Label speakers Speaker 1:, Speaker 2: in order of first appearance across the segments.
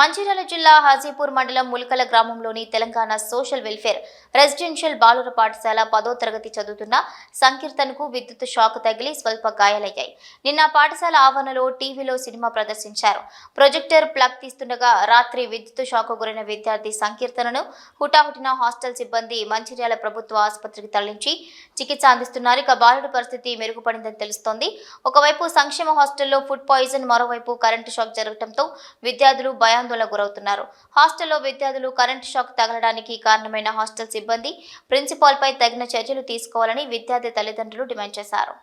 Speaker 1: మంచిర్యాల జిల్లా హాజీపూర్ మండలం ములకల గ్రామంలోని తెలంగాణ సోషల్ వెల్ఫేర్ రెసిడెన్షియల్ బాలుర పాఠశాల పదో తరగతి చదువుతున్న సంకీర్తనకు విద్యుత్ షాక్ తగిలి స్వల్ప గాయాలయ్యాయి. నిన్న పాఠశాల ఆవరణలో టీవీలో సినిమా ప్రదర్శించారు. ప్రొజెక్టర్ ప్లగ్ తీస్తుండగా రాత్రి విద్యుత్ షాక్ గురైన విద్యార్థి సంకీర్తనను హుటాహుటిన హాస్టల్ సిబ్బంది మంచిర్యాల ప్రభుత్వ ఆసుపత్రికి తరలించి చికిత్స అందిస్తున్నారు. ఇక బాలుడి పరిస్థితి మెరుగుపడిందని తెలుస్తోంది. ఒకవైపు సంక్షేమ హాస్టల్లో ఫుడ్ పాయిజన్ మరోవైపు కరెంటు షాక్ జరగడంతో విద్యార్థులు ఆందోళన గురవుతున్నారు. హాస్టల్లో విద్యార్థులు కరెంటు షాక్ తగలడానికి కారణమైన హాస్టల్ సిబ్బంది ప్రిన్సిపాల్పై తగిన చర్యలు తీసుకోవాలని విద్యార్థి తల్లిదండ్రులు డిమాండ్ చేశారు.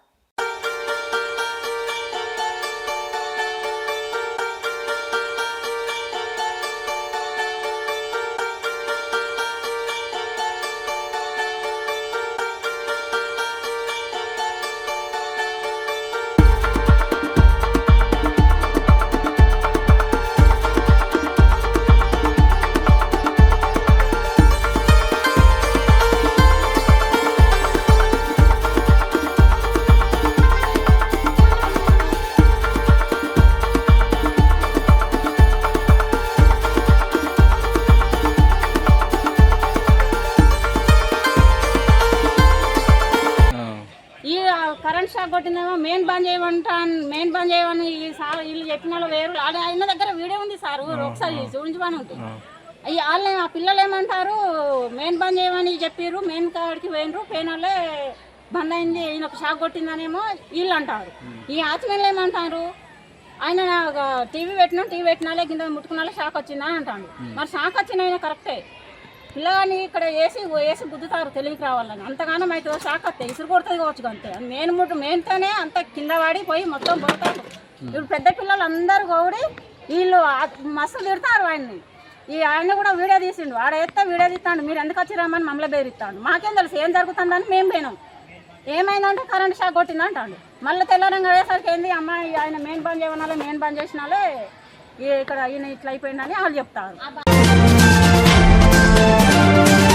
Speaker 2: కరెంట్ షాక్ కొట్టిందేమో మెయిన్ బంద్ చేయమంటా మెయిన్ బంద్ చేయమని ఈ సార్ వీళ్ళు చెప్పిన వాళ్ళు వేరు. ఆడ ఆయన దగ్గర వీడియో ఉంది సార్ ఒకసారి చూపించమని ఉంటుంది అయ్యి వాళ్ళు ఆ పిల్లలు ఏమంటారు మెయిన్ బంద్ చేయమని చెప్పారు మెయిన్ కాడికి పోయినరు పోయిన వాళ్ళే బంద్ అయింది ఈయనకు షాక్ కొట్టిందనేమో వీళ్ళు అంటారు. ఈ ఆత్మీయులు ఏమంటారు ఆయన టీవీ పెట్టినా టీవీ పెట్టినాలే కింద ముట్టుకున్నాలే షాక్ వచ్చిందా? అంటాడు. మరి షాక్ వచ్చిన కరెక్టే. పిల్లగాని ఇక్కడ వేసి వేసి గుద్దుతారు తెలివికి రావాలని. అంతగానం అయితే షాక్ ఇసురు కొడుతుంది కావచ్చు అంతే. మెయిన్ ముట్టు మెయిన్తోనే అంత కింద పడి పోయి మొత్తం పోతారు. ఇప్పుడు పెద్ద పిల్లలు అందరు కోడి వీళ్ళు మస్తు తిడతారు ఆయన్ని. ఈ ఆయన కూడా వీడియో తీసిండు. వాడేస్తే ఎత్తే వీడియో తీస్తాడు. మీరు ఎందుకు వచ్చిరామని మమ్మల్ని బెదిరిస్తాడు. మాకేం తెలుసు ఏం జరుగుతుందని మేము పోయినాం. ఏమైందంటే కరెంట్ షాక్ కొట్టింది అంటాడు. మళ్ళీ తెల్లారంగా అయ్యేసరికి ఏంది అమ్మాయి ఆయన మెయిన్ బంద్ చేయమనాలి మెయిన్ బంద్ చేసినాలే ఇక్కడ ఈయన ఇట్లా అయిపోయిందని వాళ్ళు చెప్తారు.